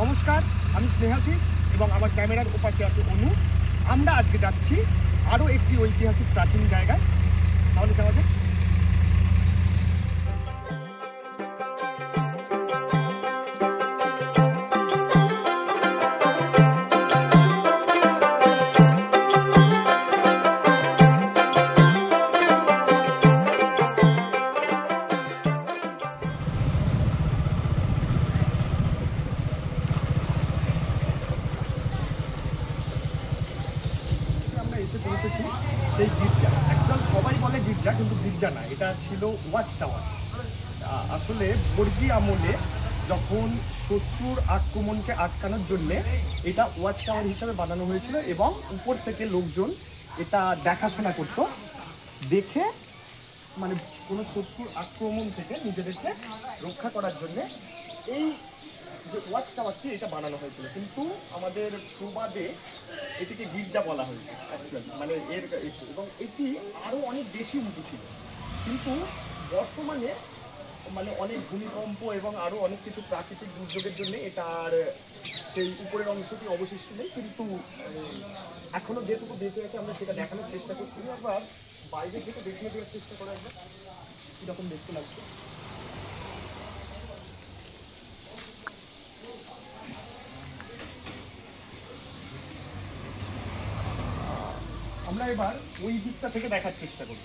নমস্কার, আমি স্নেহাশিস এবং আমার ক্যামেরার ওপাশে আছে অনু। আমরা আজকে যাচ্ছি আরও একটি ঐতিহাসিক প্রাচীন জায়গায়। তাহলে যাওয়া যাক। আমরা পৌঁছেছি সেই গির্জা। অ্যাকচুয়াল সবাই বলে গির্জা, কিন্তু গির্জা না, এটা ছিল ওয়াচ টাওয়ার আসলে বর্গি আমলে যখন শত্রুর আক্রমণকে আটকানোর জন্যে এটা ওয়াচ টাওয়ার হিসাবে বানানো হয়েছিল এবং উপর থেকে লোকজন এটা দেখাশোনা করত, দেখে মানে কোনো শত্রুর আক্রমণ থেকে নিজেদেরকে রক্ষা করার জন্যে এই যে ওয়াচ টাওয়ারটি এটা বানানো হয়েছিল। কিন্তু আমাদের প্রবাদে এটিকে গির্জা বলা হয়েছে অ্যাকচুয়ালি মানে এর এবং এটি আরও অনেক বেশি উঁচু ছিল। কিন্তু বর্তমানে মানে অনেক ভূমিকম্প এবং আরও অনেক কিছু প্রাকৃতিক দুর্যোগের জন্য এটা আর সেই উপরের অংশটি অবশিষ্ট নেই। কিন্তু এখনও যেটুকু বেঁচে আছে আমরা সেটা দেখানোর চেষ্টা করছি। আবার বাইরে থেকে দেখিয়ে দেওয়ার চেষ্টা করা একবার। কীরকম দেখতে লাগছে? আমরা এবার ওই দিকটা থেকে দেখার চেষ্টা করব।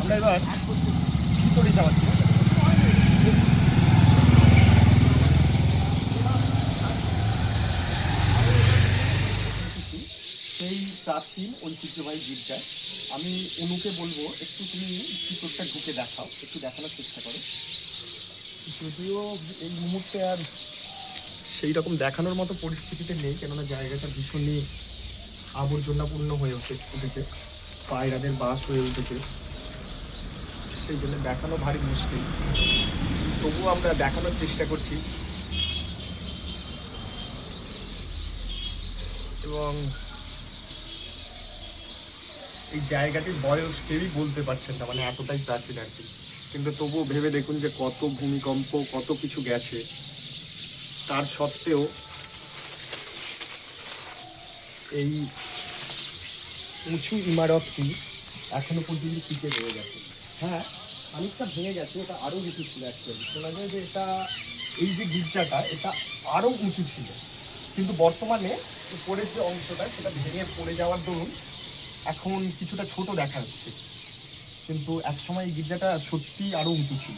আমরা এবার ভিতরে যাওয়ার চেষ্টা করব। সেই প্রাচীন ঐতিহ্যবাহী গির্জায় আমি অনুকে বলব, একটু তুমি ভিতরটা ঢুকে দেখাও, একটু দেখানোর চেষ্টা করো। যদিও এই মুহূর্তে আর সেই রকম দেখানোর মতো পরিস্থিতিতে নেই, কেননা জায়গাটা ভীষণই আবর্জনাপূর্ণ হয়ে উঠে উঠেছে। পায়রাদের বাস হয়ে উঠেছে। সেই জন্য দেখানো ভারী মুশকিল। তবুও আমরা দেখানোর চেষ্টা করছি। এবং এই জায়গাটির বয়স কেউই বলতে পারছেন না মানে এতটাই প্রাচীন আর কি। কিন্তু তবুও ভেবে দেখুন যে কত ভূমিকম্প, কত কিছু গেছে। তার সত্ত্বেও এই উঁচু ইমারতটি এখনও পর্যন্ত টিকে রয়ে গেছে। হ্যাঁ খানিকটা ভেঙে গেছে, এটা আরও কিছু ছিল অ্যাকচুয়ালি শোনা যায় যে এটা, এই যে গির্জাটা, এটা আরও উঁচু ছিল। কিন্তু বর্তমানে উপরের যে অংশটা, সেটা ভেঙে পড়ে যাওয়ার দরুন এখন কিছুটা ছোট দেখা যাচ্ছে। কিন্তু একসময় এই গির্জাটা সত্যি আরও উঁচু ছিল।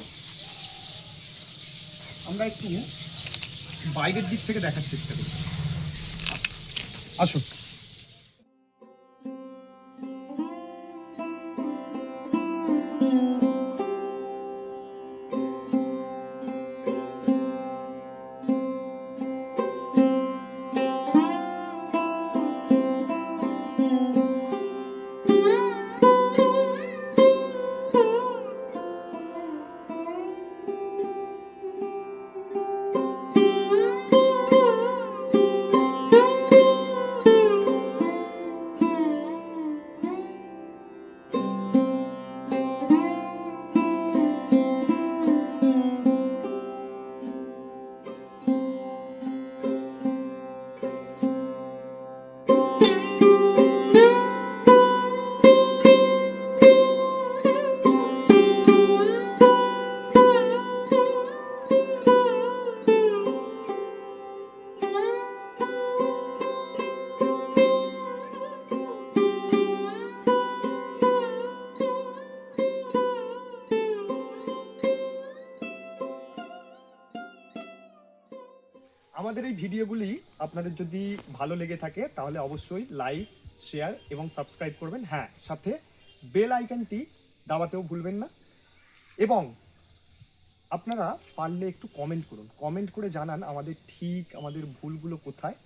আমরা একটু বাইরের দিক থেকে দেখার চেষ্টা করি। আসুন। আমাদের এই ভিডিওগুলি আপনাদের যদি ভালো লেগে থাকে, তাহলে অবশ্যই লাইক শেয়ার এবং সাবস্ক্রাইব করবেন। হ্যাঁ সাথে বেল আইকনটি দাবাতেও ভুলবেন না। এবং আপনারা পারলে একটু কমেন্ট করুন। কমেন্ট করে জানান আমাদের ঠিক আমাদের ভুলগুলো কোথায়,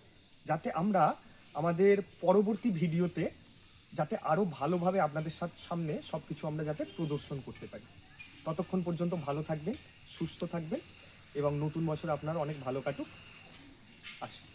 যাতে আমরা আমাদের পরবর্তী ভিডিওতে যাতে আরও ভালোভাবে আপনাদের সাথে, সামনে সব কিছু আমরা যাতে প্রদর্শন করতে পারি। ততক্ষণ পর্যন্ত ভালো থাকবেন, সুস্থ থাকবেন এবং নতুন বছর আপনার অনেক ভালো কাটুক। আসি।